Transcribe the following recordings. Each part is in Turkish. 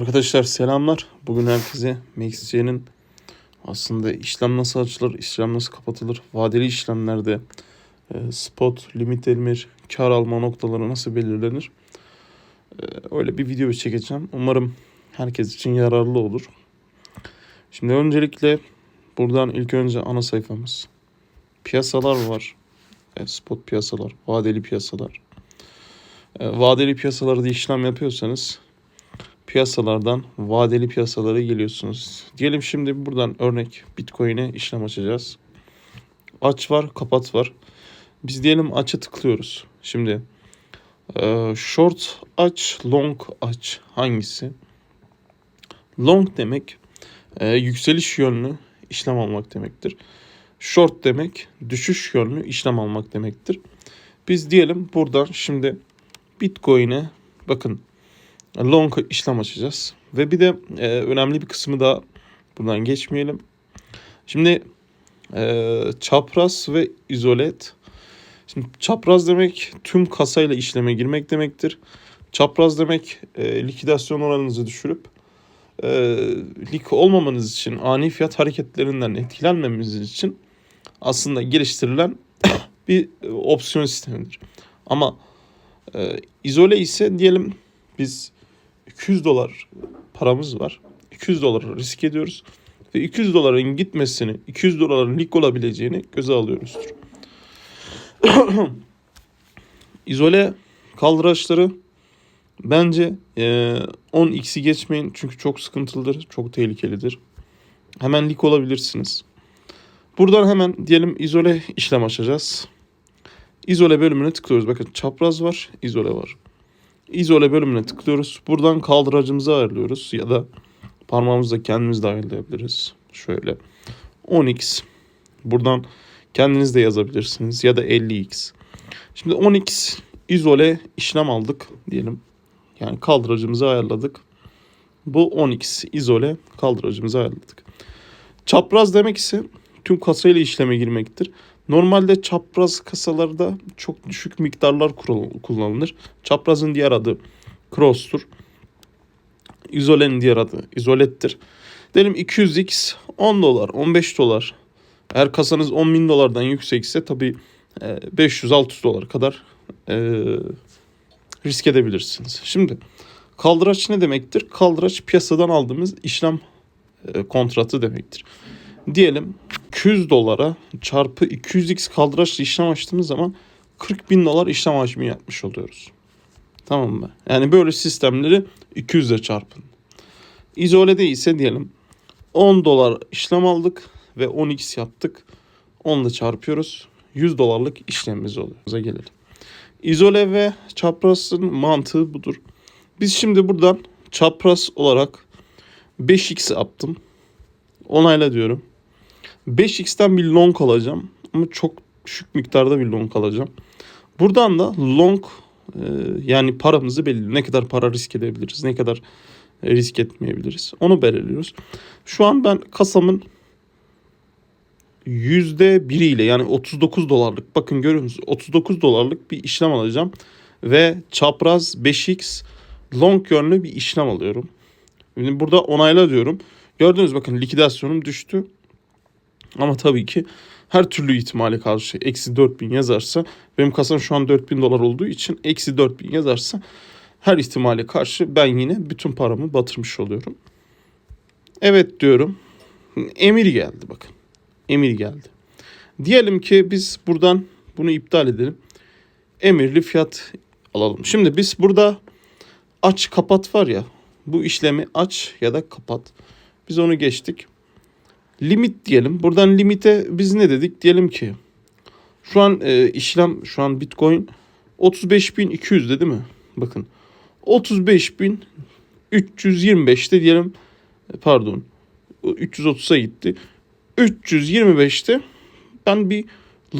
Arkadaşlar selamlar. Bugün herkese MaxC'nin aslında işlem nasıl açılır, işlem nasıl kapatılır, vadeli işlemlerde e, spot, limit emir, kar alma noktaları nasıl belirlenir? E, öyle bir video çekeceğim. Umarım herkes için yararlı olur. Şimdi öncelikle buradan ilk önce ana sayfamız. Piyasalar var. E, spot piyasalar, vadeli piyasalar. Vadeli piyasalarda işlem yapıyorsanız piyasalardan vadeli piyasalara geliyorsunuz. Diyelim şimdi buradan örnek Bitcoin'e işlem açacağız. Aç var, kapat var. Biz diyelim aç'a tıklıyoruz. Şimdi e, short aç, long aç hangisi? Long demek e, yükseliş yönlü işlem almak demektir. Short demek düşüş yönlü işlem almak demektir. Biz diyelim buradan şimdi Bitcoin'e bakın long işlem açacağız. Ve bir de e, önemli bir kısmı da buradan geçmeyelim. Şimdi e, çapraz ve izolet. Şimdi çapraz demek tüm kasayla işleme girmek demektir. Çapraz demek e, likidasyon oranınızı düşürüp e, lik olmamanız için ani fiyat hareketlerinden etkilenmemeniz için aslında geliştirilen bir e, opsiyon sistemidir. Ama e, izole ise diyelim biz 200 dolar paramız var. 200 dolar risk ediyoruz. Ve 200 doların gitmesini, 200 doların lik olabileceğini göze alıyoruzdur. İzole kaldıraçları bence e, 10x'i geçmeyin. Çünkü çok sıkıntılıdır, çok tehlikelidir. Hemen lik olabilirsiniz. Buradan hemen diyelim izole işlem açacağız. İzole bölümüne tıklıyoruz. Bakın çapraz var, izole var. İzole bölümüne tıklıyoruz. Buradan kaldıracımızı ayarlıyoruz ya da parmağımızla kendimiz de ayarlayabiliriz. Şöyle 10x. Buradan kendiniz de yazabilirsiniz ya da 50x. Şimdi 10x izole işlem aldık diyelim. Yani kaldıracımızı ayarladık. Bu 10x izole kaldıracımızı ayarladık. Çapraz demek ise tüm kasayla işleme girmektir. Normalde çapraz kasalarda çok düşük miktarlar kullanılır. Çaprazın diğer adı cross'tur. İzolenin diğer adı izolettir. Diyelim 200x 10 dolar, 15 dolar. Eğer kasanız 10 bin dolardan yüksekse tabii 500-600 dolar kadar e, risk edebilirsiniz. Şimdi kaldıraç ne demektir? Kaldıraç piyasadan aldığımız işlem e, kontratı demektir. Diyelim 200 dolara çarpı 200x kaldıraçlı işlem açtığımız zaman 40 bin dolar işlem hacmi yapmış oluyoruz. Tamam mı? Yani böyle sistemleri 200 ile çarpın. İzole değilse diyelim 10 dolar işlem aldık ve 10x yaptık. 10 ile çarpıyoruz. 100 dolarlık işlemimiz oluyor. Bize gelelim. İzole ve çaprazın mantığı budur. Biz şimdi buradan çapraz olarak 5x yaptım. Onayla diyorum. 5x'ten bir long alacağım. Ama çok düşük miktarda bir long alacağım. Buradan da long e, yani paramızı belirliyor. Ne kadar para risk edebiliriz, ne kadar risk etmeyebiliriz. Onu belirliyoruz. Şu an ben kasamın yüzde biriyle yani 39 dolarlık bakın görüyor musunuz 39 dolarlık bir işlem alacağım ve çapraz 5x long yönlü bir işlem alıyorum. Şimdi burada onayla diyorum. Gördünüz bakın likidasyonum düştü. Ama tabii ki her türlü ihtimale karşı eksi 4000 yazarsa benim kasam şu an 4000 dolar olduğu için eksi 4000 yazarsa her ihtimale karşı ben yine bütün paramı batırmış oluyorum. Evet diyorum. Emir geldi bakın. Emir geldi. Diyelim ki biz buradan bunu iptal edelim. Emirli fiyat alalım. Şimdi biz burada aç kapat var ya. Bu işlemi aç ya da kapat. Biz onu geçtik limit diyelim. Buradan limite biz ne dedik? Diyelim ki şu an e, işlem şu an Bitcoin 35.200 değil mi? Bakın 35.325'te diyelim e, pardon 330'a gitti. 325'te ben bir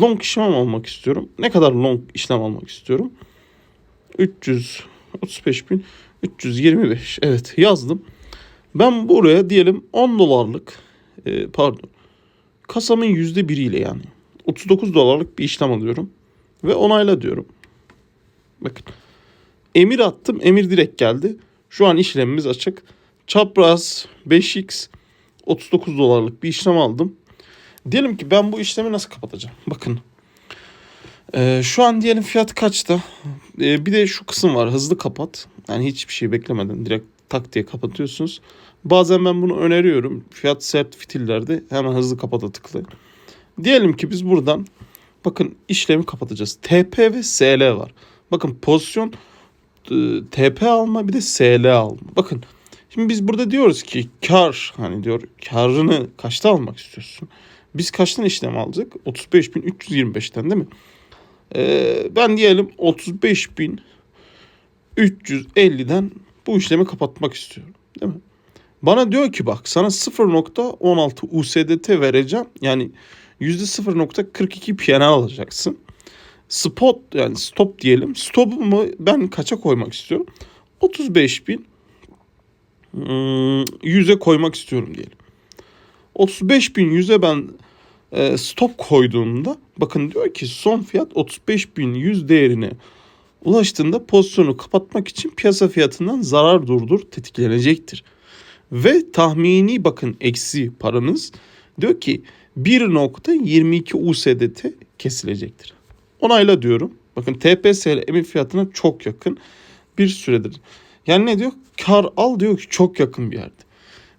long işlem almak istiyorum. Ne kadar long işlem almak istiyorum? 335.325 evet yazdım. Ben buraya diyelim 10 dolarlık e, pardon kasamın yüzde biriyle yani 39 dolarlık bir işlem alıyorum ve onayla diyorum. Bakın emir attım emir direkt geldi. Şu an işlemimiz açık. çapraz 5x 39 dolarlık bir işlem aldım. Diyelim ki ben bu işlemi nasıl kapatacağım? Bakın. Ee, şu an diyelim fiyat kaçta? Ee, bir de şu kısım var hızlı kapat. Yani hiçbir şey beklemeden direkt tak diye kapatıyorsunuz. Bazen ben bunu öneriyorum. Fiyat sert fitillerde hemen hızlı kapata tıkla. Diyelim ki biz buradan bakın işlemi kapatacağız. TP ve SL var. Bakın pozisyon e, TP alma bir de SL alma. Bakın şimdi biz burada diyoruz ki kar hani diyor karını kaçta almak istiyorsun? Biz kaçtan işlem alacak? 35.325'ten değil mi? Ee, ben diyelim 35.350'den bu işlemi kapatmak istiyorum. Değil mi? Bana diyor ki bak sana 0.16 USDT vereceğim. Yani %0.42 PNL alacaksın. Spot yani stop diyelim. Stopumu ben kaça koymak istiyorum? 35 bin hmm, 100'e koymak istiyorum diyelim. 35 bin 100'e ben e, stop koyduğumda bakın diyor ki son fiyat 35 bin 100 değerine ulaştığında pozisyonu kapatmak için piyasa fiyatından zarar durdur tetiklenecektir. Ve tahmini bakın eksi paranız diyor ki 1.22 USDT kesilecektir. Onayla diyorum. Bakın TPSL emin fiyatına çok yakın bir süredir. Yani ne diyor? Kar al diyor ki çok yakın bir yerde.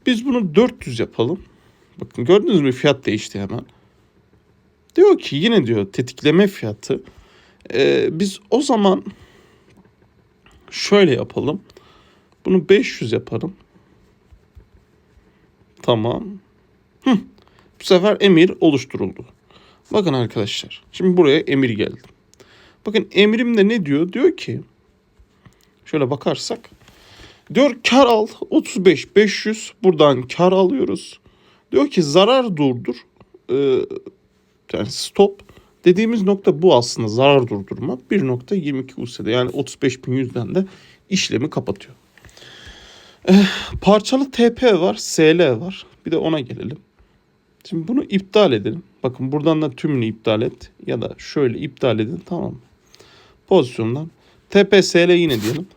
Biz bunu 400 yapalım. Bakın gördünüz mü fiyat değişti hemen. Diyor ki yine diyor tetikleme fiyatı. Ee, biz o zaman şöyle yapalım. Bunu 500 yaparım. Tamam. Hı. Bu sefer emir oluşturuldu. Bakın arkadaşlar. Şimdi buraya emir geldi. Bakın emrimde ne diyor? Diyor ki şöyle bakarsak diyor kar al 35 500 buradan kar alıyoruz. Diyor ki zarar durdur. Ee, yani stop dediğimiz nokta bu aslında zarar durdurma 1.22 USD yani 35.100'den de işlemi kapatıyor. Ee, parçalı TP var, SL var. Bir de ona gelelim. Şimdi bunu iptal edelim. Bakın buradan da tümünü iptal et. Ya da şöyle iptal edin tamam mı? Pozisyondan. TPSL yine diyelim.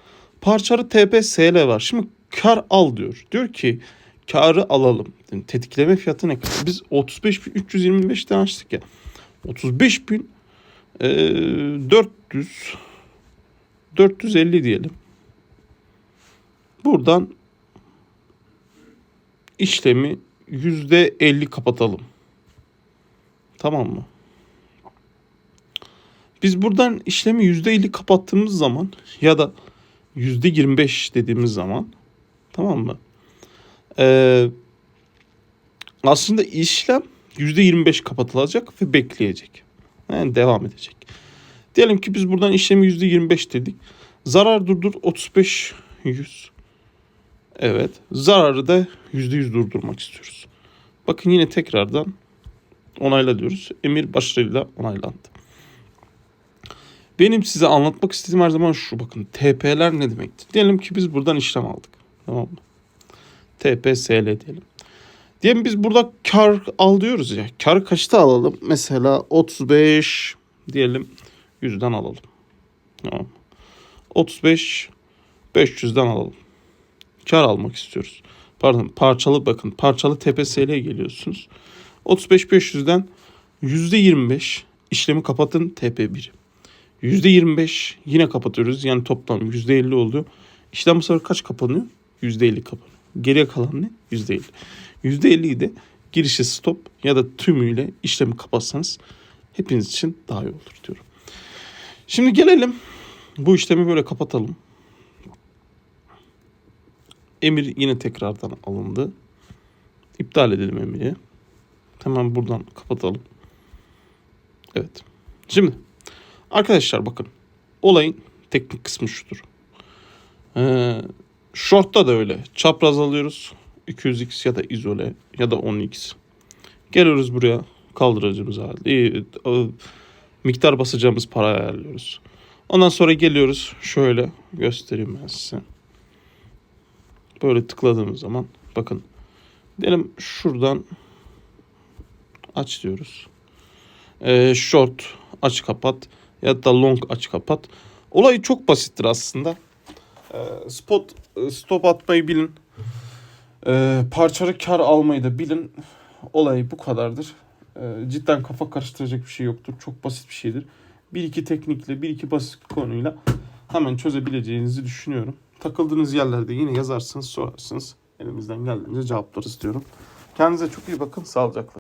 Parçalı TPSL var. Şimdi kar al diyor. Diyor ki karı alalım. Yani tetikleme fiyatı ne kadar? Biz 35.325'ten açtık ya. 35.000 e, 400 450 diyelim. Buradan işlemi yüzde elli kapatalım. Tamam mı? Biz buradan işlemi yüzde elli kapattığımız zaman ya da yüzde yirmi beş dediğimiz zaman tamam mı? Ee, aslında işlem yüzde yirmi beş kapatılacak ve bekleyecek. Yani devam edecek. Diyelim ki biz buradan işlemi yüzde yirmi beş dedik. Zarar durdur 35 100. Evet. Zararı da %100 durdurmak istiyoruz. Bakın yine tekrardan onayla diyoruz. Emir başarıyla onaylandı. Benim size anlatmak istediğim her zaman şu bakın. TP'ler ne demektir? Diyelim ki biz buradan işlem aldık. Tamam mı? TPSL diyelim. Diyelim biz burada kar al diyoruz ya. Kar kaçta alalım? Mesela 35 diyelim 100'den alalım. Tamam. 35 500'den alalım kar almak istiyoruz. Pardon parçalı bakın parçalı TPSL'ye geliyorsunuz. 35-500'den %25 işlemi kapatın TP1. %25 yine kapatıyoruz. Yani toplam %50 oldu. İşlem bu sefer kaç kapanıyor? %50 kapanıyor. Geriye kalan ne? %50. %50'yi de girişi stop ya da tümüyle işlemi kapatsanız hepiniz için daha iyi olur diyorum. Şimdi gelelim bu işlemi böyle kapatalım. Emir yine tekrardan alındı. İptal edelim emiri. Hemen buradan kapatalım. Evet. Şimdi arkadaşlar bakın. Olayın teknik kısmı şudur. Ee, short'ta da öyle. Çapraz alıyoruz. 200x ya da izole ya da 10x. Geliyoruz buraya kaldıracağımız halde. Miktar basacağımız para ayarlıyoruz. Ondan sonra geliyoruz. Şöyle göstereyim ben size böyle tıkladığımız zaman bakın diyelim şuradan aç diyoruz. Ee, short aç kapat ya da long aç kapat. Olay çok basittir aslında. Ee, spot e, stop atmayı bilin. Ee, parçalı kar almayı da bilin. Olay bu kadardır. Ee, cidden kafa karıştıracak bir şey yoktur. Çok basit bir şeydir. Bir iki teknikle, bir iki basit konuyla hemen çözebileceğinizi düşünüyorum. Takıldığınız yerlerde yine yazarsınız, sorarsınız. Elimizden geldiğince cevaplarız diyorum. Kendinize çok iyi bakın. Sağlıcakla.